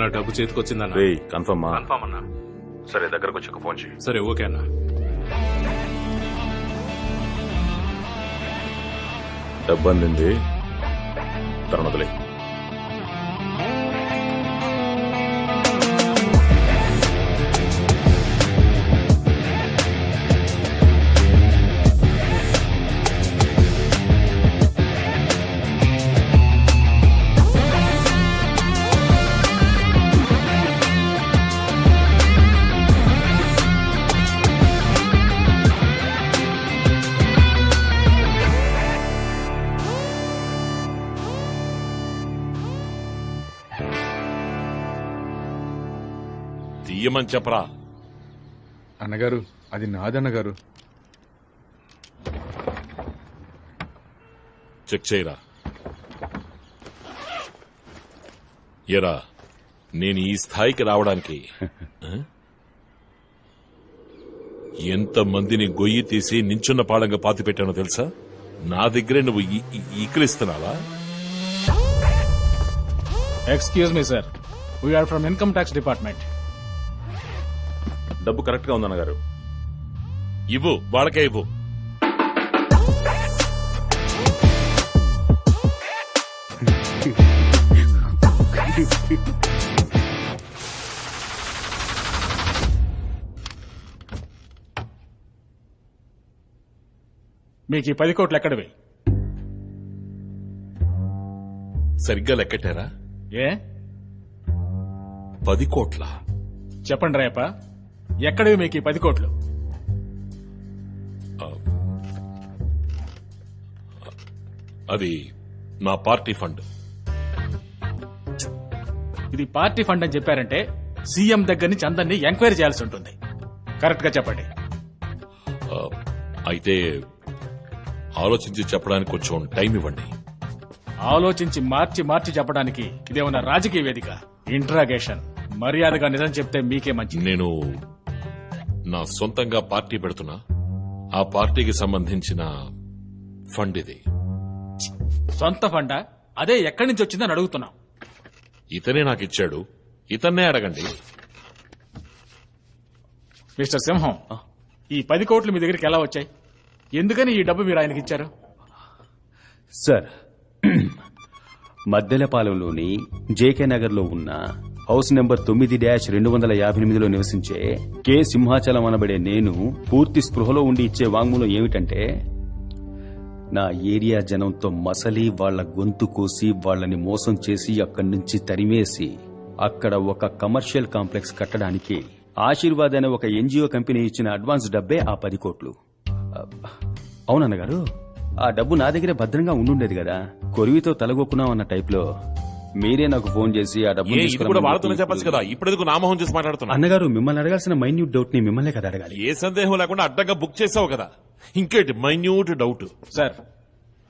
అన్న డబ్బు చేతికొచ్చిందన్న? రేయ్ కన్ఫర్మ్? కన్ఫామ్ అన్న. సరే దగ్గరకు వచ్చి ఒక ఫోన్ చేయి సరే ఓకే అన్న. డబ్బు అందింది తరుణ తీయమని చెప్పరా? అన్నగారు అది నాదన్నగారు. చెక్ చేయరా? ఎరా నేను ఈ స్థాయికి రావడానికి? ఎంతమందిని గొయ్యి తీసి నించున్న పాడంగా పాతి పెట్టానో తెలుసా? నా దగ్గరే నువ్వు ఈ- ఈ- ఈకిలిస్తున్నావా? Excuse me sir we're from income tax department డబ్బు కరెక్ట్గా ఉందన్నగారు ఇవ్వు వాళ్ళకే ఇవ్వు. మీకు ఈ పది కోట్లు ఎక్కడివి? సరిగ్గా లెక్కటారా ఏ? పది కోట్ల? చెప్పండి రేప. ఎక్కడివి మీకు ఈ పది కోట్లు? అది నా పార్టీ ఫండ్. ఇది పార్టీ ఫండ్ అని చెప్పారంటే సీఎం దగ్గర నుంచి అందరినీ ఎంక్వైరీ చేయాల్సి ఉంటుంది. కరెక్ట్గా చెప్పండి. అయితే ఆలోచించి చెప్పడానికి కొంచెం టైం ఇవ్వండి. ఆలోచించి మార్చి మార్చి చెప్పడానికి ఇదేమన్నా రాజకీయ వేదిక? ఇంట్రాగేషన్. మర్యాదగా నిజం చెప్తే మీకే మంచిది. నేను నా సొంతంగా పార్టీ పెడుతున్నా. ఆ పార్టీకి సంబంధించిన ఫండ్ ఇది. సొంత ఫండా? అదే ఎక్కడి నుంచి వచ్చిందని అడుగుతున్నాం. ఇతనే నాకు ఇచ్చాడు. ఇతన్నే అడగండి. మిస్టర్ సింహం ఈ పది కోట్లు మీ దగ్గరికి ఎలా వచ్చాయి? ఎందుకని ఈ డబ్బు మీరు ఆయనకి ఇచ్చారు? సార్ మద్దెలపాలెంలోని జేకే నగర్లో ఉన్న హౌస్ నెంబర్ తొమ్మిది డాష్ రెండు వందల యాభై ఎనిమిదిలో నివసించే కె సింహాచలం అనబడే నేను పూర్తి స్పృహలో ఉండి ఇచ్చే వాంగ్మూలం ఏమిటంటే నా ఏరియా జనంతో మసలి వాళ్ళ గొంతు కోసి వాళ్ళని మోసం చేసి అక్కడి నుంచి తరిమేసి అక్కడ ఒక కమర్షియల్ కాంప్లెక్స్ కట్టడానికి ఆశీర్వాద్ అనే ఒక ఎన్జిఓ కంపెనీ ఇచ్చిన అడ్వాన్స్ డబ్బే ఆ పది కోట్లు. అవునన్నగారు ఆ డబ్బు నా దగ్గరే భద్రంగా ఉండుండేది కదా. కొరివితో తలగొక్కున్నాం అన్న టైప్లో మీరే నాకు ఫోన్ చేసి ఆ డబ్బు ఏ ఇది కూడా వాళ్ళతోనే చెప్పచ్చు కదా. ఇప్పుడు ఎందుకు నామోహం చేసి మాట్లాడుతున్నా అన్నగారు మిమ్మల్ని అడగాల్సిన మైన్యూట్ డౌట్ని మిమ్మల్నే కదా అడగాలి. ఏ సందేహం లేకుండా అడ్డంగా బుక్ చేసావు కదా. ఇంకేంటి మైన్యూట్ డౌట్ సార్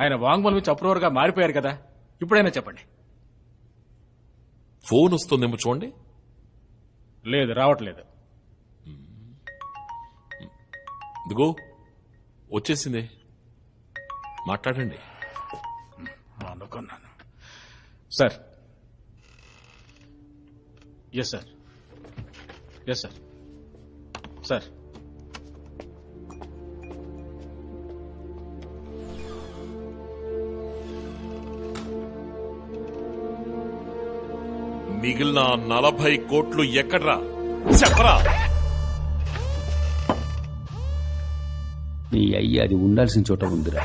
ఆయన వాంగ్మూలం ఇచ్చి అప్రూవర్గా మారిపోయారు కదా. ఇప్పుడైనా చెప్పండి. ఫోన్ వస్తుందేమో చూడండి. లేదు రావట్లేదు. ఇదిగో వచ్చేసింది. మాట్లాడండి. Sir. Yes sir yes sir sir మిగిలిన నలభై కోట్లు ఎక్కడ్రా? చెప్పరా? నీ అయ్యి అది ఉండాల్సిన చోట ఉందిరా.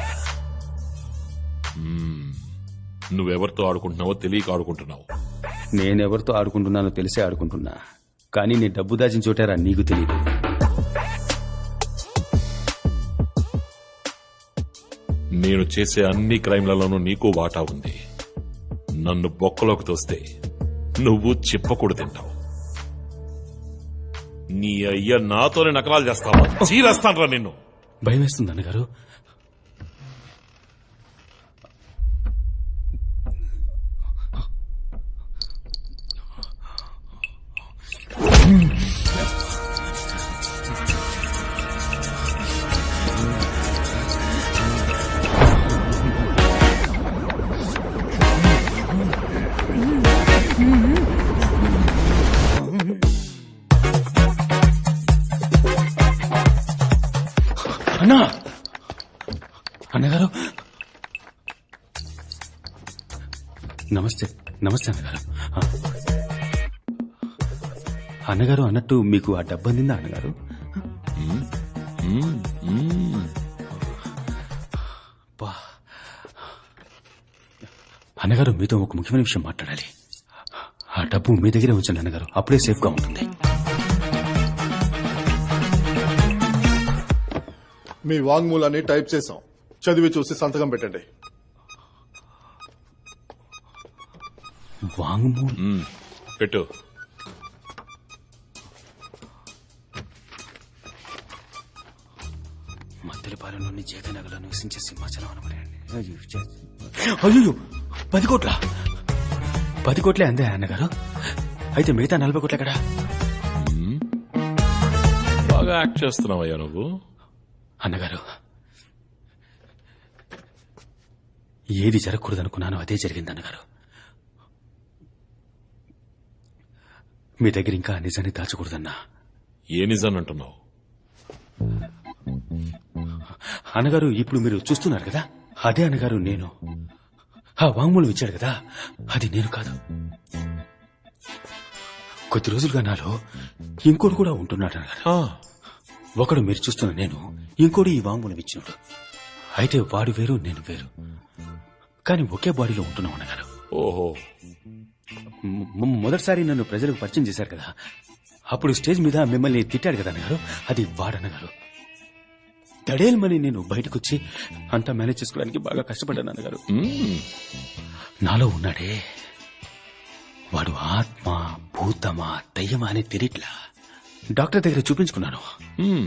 నువ్వెవరితో ఆడుకుంటున్నావో తెలియక ఆడుకుంటున్నావు. నేనెవరితో ఆడుకుంటున్నానో తెలిసే ఆడుకుంటున్నా. కానీ నీ డబ్బు దాచిన చోటారా నీకు తెలియదు నేను చేసే అన్ని క్రైమ్లలోనూ నీకు వాటా ఉంది. నన్ను బొక్కలోకి తోస్తే నువ్వు చిప్పకూడు తింటావు. నీ అయ్య నాతోనే నకలాలు చేస్తావా? చీరేస్తానరా నిన్ను. భయం వేస్తుంది అన్నగారు. అన్నా! అన్నగారు? నమస్తే. నమస్తే అన్నగారు. అన్నగారు అన్నట్టు మీకు ఆ డబ్బు అందిందా అన్నగారు? బా. అన్నగారు మీతో ఒక ముఖ్యమైన విషయం మాట్లాడాలి. ఆ డబ్బు మీ దగ్గరే ఉంచండి అన్నగారు. అప్పుడే సేఫ్గా ఉంటుంది. మీ వాంగ్మూలాన్ని టైప్ చేసాం చదివి చూసి సంతకం పెట్టండి. వాంగ్మూలం. పెట్టు. మద్దెలపాలెంలోని జగనగర్లో నివసించే సింహాచలం అనబడండి అయ్యో పది కోట్ల? పది కోట్లే అందే అన్నగారు? అయితే మిగతా నలభై కోట్ల కదా బాగా యాక్ట్ చేస్తున్నావయ్యా నువ్వు. అన్నగారు ఏది జరగకూడదు అనుకున్నానో అదే జరిగింది అన్నగారు. మీ దగ్గర ఇంకా నిజాన్ని దాచకూడదన్నా? ఏ నిజాన్ని అంటున్నావు? అన్నగారు ఇప్పుడు మీరు చూస్తున్నారు కదా? అదే అన్నగారు నేను. ఆ వాంగ్మూలం ఇచ్చాడు కదా? అది నేను కాదు. కొద్ది రోజులుగా నాలో ఇంకోటి కూడా ఉంటున్నాడు అన్నగారు. ఒకడు మీరు చూస్తున్న నేను ఇంకోటి ఈ వాంగ్మూలం ఇచ్చినాడు. అయితే వాడు వేరు నేను వేరు. కానీ ఒకే బాడీలో ఉంటున్నాం అన్నగారు. ఓహో. మొదటిసారి నన్ను ప్రజలకు పరిచయం చేశారు కదా? అప్పుడు స్టేజ్ మీద మిమ్మల్ని తిట్టాడు కదా అన్నగారు? అది వాడన్నగారు. దడేల్మని నేను బయటకొచ్చి అంతా మేనేజ్ చేసుకోవడానికి బాగా కష్టపడ్డాను అన్నగారు. నాలో ఉన్నాడే. వాడు ఆత్మ భూతమా దయ్యమా అని తెలియట్లా. డాక్టర్ దగ్గర చూపించుకున్నాను.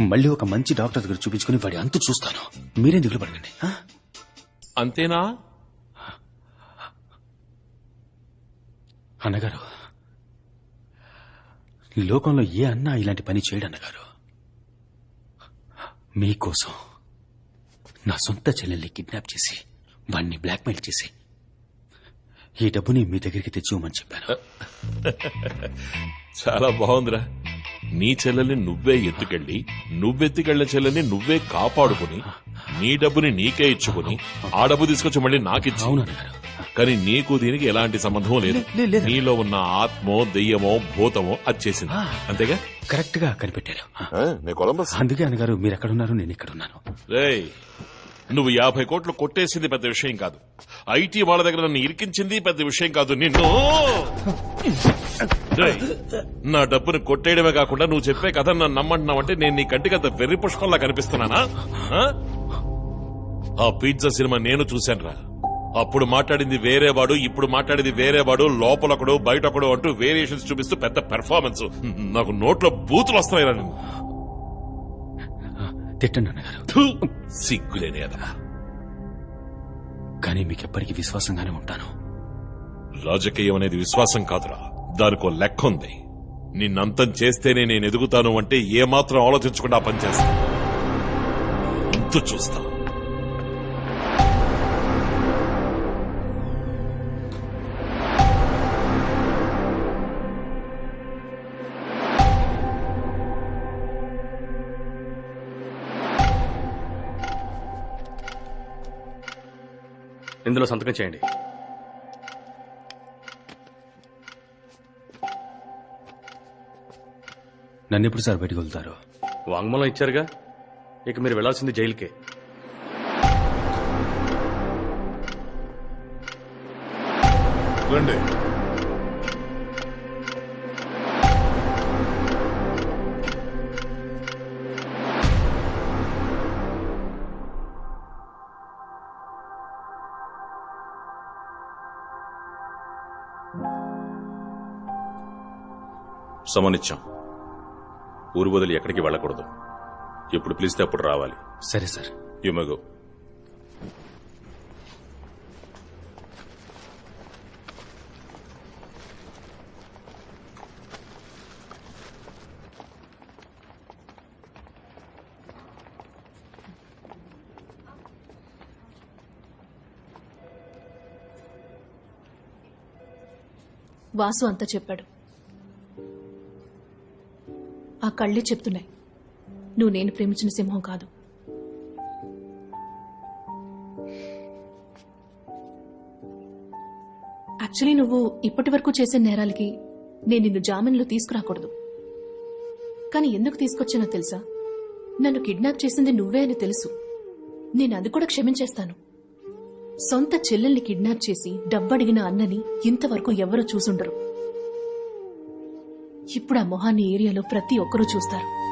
మళ్ళీ ఒక మంచి డాక్టర్ దగ్గర చూపించుకుని వాడి అంతు చూస్తాను. మీరేం దిగులు పడకండి. ఆ? అంతేనా? అన్నగారు ఈ లోకంలో ఏ అన్నా ఇలాంటి పని చేయడు అన్నగారు మీకోసం నా సొంత చెల్లెల్ని కిడ్నాప్ చేసి వాణ్ణి బ్లాక్మెయిల్ చేసి ఈ డబ్బుని మీ దగ్గరికి తెచ్చివ్వమని చెప్పాను. చాలా బాగుందిరా. నీ చెల్లెల్ని నువ్వే ఎత్తుకెళ్ళి నువ్వెత్తుకెళ్ళిన చెల్లెల్ని నువ్వే కాపాడుకుని నీ డబ్బుని నీకే ఇచ్చుకుని ఆ డబ్బు తీసుకొచ్చి మళ్ళీ నాకిచ్చి. అవును అన్నగారు. కానీ నీకు దీనికి ఎలాంటి సంబంధం లేదు. నీలో ఉన్న ఆత్మో దెయ్యమో భూతమో అది చేసింది. అంతేగా? కరెక్ట్గా కనిపెట్టారు. ఆ, నేను కొలంబస్? అందుకే అన్నగారు మీరు ఎక్కడున్నారు నేను ఇక్కడున్నాను. రేయ్ నువ్వు యాభై కోట్లు కొట్టేసింది పెద్ద విషయం కాదు. ఐటీ వాళ్ళ దగ్గర నన్ను ఇరికించింది పెద్ద విషయం కాదు. నిన్ను! నా డబ్బుని కొట్టేయడమే కాకుండా నువ్వు చెప్పే కథ నన్ను నమ్మంటున్నావంటే నేను నీ కంటికి అంత వెర్రి పుష్పంలా కనిపిస్తున్నానా? ఆ? ఆ పిజ్జా సినిమా నేను చూశానురా. అప్పుడు మాట్లాడింది వేరే వాడు ఇప్పుడు మాట్లాడింది వేరే వాడు లోపలొకడు బయటొకడు అంటూ వేరియేషన్స్ చూపిస్తూ పెద్ద పెర్ఫార్మెన్స్. నాకు నోట్లో బూతులు తిట్టండి అన్నగారు. సిగ్గులేని అదమా కానీ మీకు ఎప్పటికీ విశ్వాసంగానే ఉంటాను. రాజకీయం అనేది విశ్వాసం కాదురా. దానికో లెక్క ఉంది. నిన్నంతం చేస్తేనే నేను ఎదుగుతాను అంటే ఏమాత్రం ఆలోచించకుండా ఆ పని చేస్తా. అంతు చూస్తా. ఇందులో సంతకం చేయండి. నన్ను ఎప్పుడు సార్ బయటకు వెళ్తారు? వాంగ్మూలం ఇచ్చారుగా? ఇక మీరు వెళ్ళాల్సింది జైలుకే. రండి. సమనిచ్చాం. ఊరు వదిలి ఎక్కడికి వెళ్ళకూడదు. ఎప్పుడు పిలిస్తే అప్పుడు రావాలి. సరే సార్. యుమగు వాసు అంతా చెప్పాడు. ఆ కళ్ళే చెప్తున్నాయి. నువ్వు నేను ప్రేమించిన సింహం కాదు. యాక్చువల్లీ నువ్వు ఇప్పటి వరకు చేసే నేరాలకి నేను నిన్ను జామీన్లో తీసుకురాకూడదు. కానీ ఎందుకు తీసుకొచ్చానో తెలుసా? నన్ను కిడ్నాప్ చేసింది నువ్వే అని తెలుసు. నేను అది కూడా క్షమించేస్తాను. సొంత చెల్లెల్ని కిడ్నాప్ చేసి డబ్బడిగిన అన్నని ఇంతవరకు ఎవరూ చూసుండరు. ఇప్పుడు ఆ మొహాన్ని ఏరియాలో ప్రతి ఒక్కరూ చూస్తారు.